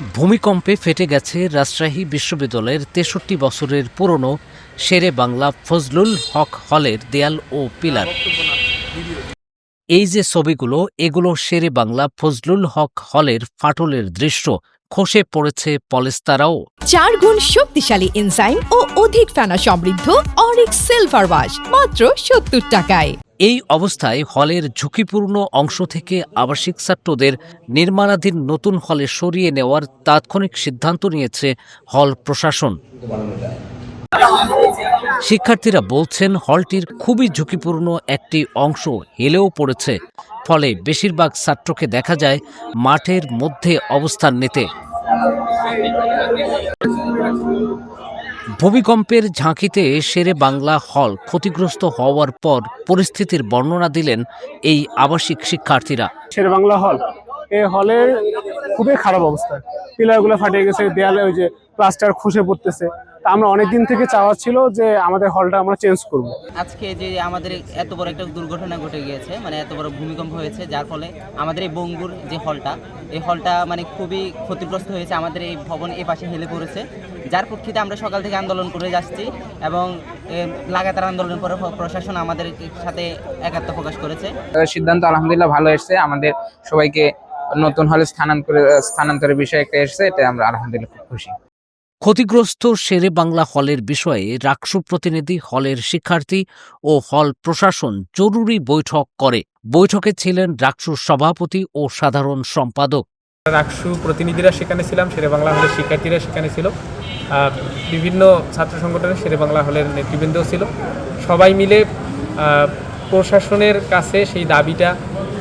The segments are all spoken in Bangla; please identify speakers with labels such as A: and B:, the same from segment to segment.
A: ভূমিকম্পে ফেটে গেছে রাজশাহী বিশ্ববিদ্যালয়ের তেষট্টি বছরের পুরনো শেরে বাংলা ফজলুল হক হলের দেয়াল ও পিলার। এই যে ছবিগুলো, এগুলো শেরে বাংলা ফজলুল হক হলের ফাটলের দৃশ্য। খসে পড়েছে পলেস্তারাও
B: চার গুণ শক্তিশালী এনজাইম ও অধিক ফেনা সমৃদ্ধ অরিক সিলভার ওয়াশ মাত্র সত্তর টাকায়।
A: এই অবস্থায় হলের ঝুঁকিপূর্ণ অংশ থেকে আবাসিক ছাত্রদের নির্মাণাধীন নতুন হলে সরিয়ে নেওয়ার তাৎক্ষণিক সিদ্ধান্ত নিয়েছে হল প্রশাসন। শিক্ষার্থীরা বলছেন হলটির খুবই ঝুঁকিপূর্ণ একটি অংশ হেলেও পড়েছে। ফলে বেশিরভাগ ছাত্রকে দেখা যায় মাঠের মধ্যে অবস্থান নিতে। ভূমিকম্পের ঝাঁকিতে সেরে বাংলা হল ক্ষতিগ্রস্ত হওয়ার পর পরিস্থিতির বর্ণনা দিলেন এই আবাসিক শিক্ষার্থীরা।
C: শের বাংলা হল এই হলের খুবই খারাপ অবস্থা। পিলারগুলো ফাটে গেছে, দেয়ালে ওই যে প্লাস্টার খসে পড়তেছে। আমরা অনেকদিন থেকে চাওয়া ছিল যে আমাদের হলটা আমরা চেঞ্জ করব।
D: আজকে যে আমাদের এত বড় একটা দুর্ঘটনা ঘটে গিয়েছে মানে এত বড় ভূমিকম্প হয়েছে যার ফলে আমাদের এই বঙ্গুর যে হলটা এই হলটা মানে খুবই ক্ষতিগ্রস্ত হয়েছে আমাদের এই ভবন এ পাশে হেলে পড়েছে। যার প্রেক্ষিতে আমরা সকাল থেকে আন্দোলন করে যাচ্ছি এবং লাগাতার আন্দোলনের পরে প্রশাসন আমাদের সাথে একাত্ম প্রকাশ করেছে।
E: সিদ্ধান্ত আলহামদুলিল্লাহ ভালো এসেছে আমাদের সবাইকে নতুন হলে স্থানান্তর স্থানান্তরের বিষয় একটা এসেছে এটা আমরা আলহামদুলিল্লাহ খুব খুশি।
A: ক্ষতিগ্রস্ত শেরে বাংলা হলের বিষয়ে রাকসু প্রতিনিধি হলের শিক্ষার্থী ও হল প্রশাসন জরুরি বৈঠক করে। বৈঠকে ছিলেন রাকসুর সভাপতি ও সাধারণ সম্পাদক।
F: রাকসু প্রতিনিধিরা সেখানে ছিলাম, শেরে বাংলা হলের শিক্ষার্থীরা সেখানে ছিল। বিভিন্ন ছাত্র সংগঠনের শেরে বাংলা হলের নেতৃবৃন্দও ছিল। সবাই মিলে প্রশাসনের কাছে সেই দাবিটা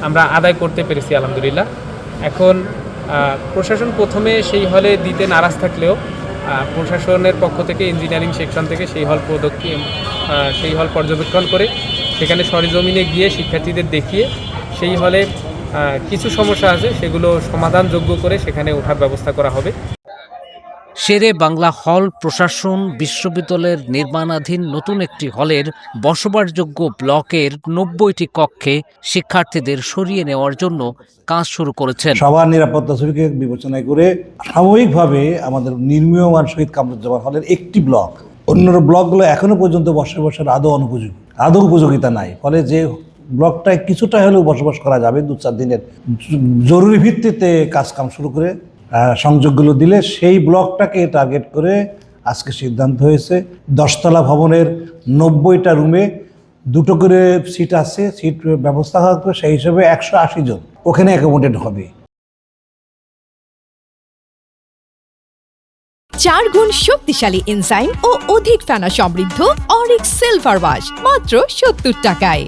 F: আমরা আদায় করতে পেরেছি, আলহামদুলিল্লাহ। এখন প্রশাসন প্রথমে সেই হলে দিতে নারাজ থাকলেও প্রশাসনের পক্ষ থেকে ইঞ্জিনিয়ারিং সেকশন থেকে সেই হল প্রদক্ষিণ সেই হল পর্যবেক্ষণ করে সেখানে সরেজমিনে গিয়ে শিক্ষার্থীদের দেখিয়ে সেই হলে কিছু সমস্যা আছে সেগুলো সমাধানযোগ্য করে সেখানে ওঠার ব্যবস্থা করা হবে।
A: শেরে বাংলা হল প্রশাসন বিশ্ববিদ্যালয়ের নির্মাণাধীন নতুন একটি হলের বসবাসযোগ্য ব্লকের নব্বইটি কক্ষে শিক্ষার্থীদের সরিয়ে নেওয়ার জন্য কাজ শুরু করেছেন।
G: সবার নিরাপত্তা ছবিকে বিবেচনায় করে সাময়িকভাবে আমাদের নির্মীয়মান শহীদ কামরুজ্জামান হলের একটি ব্লক অন্যান্য ব্লকগুলো এখনও পর্যন্ত বসে বসার আদৌ অনুপযোগী, আদৌ উপযোগিতা নাই। ফলে যে ব্লকটায় কিছুটা হলেও বসবাস করা যাবে দু চার দিনের জরুরি ভিত্তিতে কাজকাম শুরু করে সংযোগগুলো দিলে সেই ব্লকটাকে টার্গেট করে আজকে সিদ্ধান্ত হয়েছে। দশতলা ভবনের নব্বইটা রুমে দুটো করে সিট আছে সিট ব্যবস্থা থাকবে সেই হিসেবে একশো আশি জন। ওখানে অ্যাকোমোডেট হবে।
B: চার গুণ শক্তিশালী এনজাইম ও অধিক ফেনা সমৃদ্ধ অরিক সিলভার ওয়াশ মাত্র সত্তর টাকায়।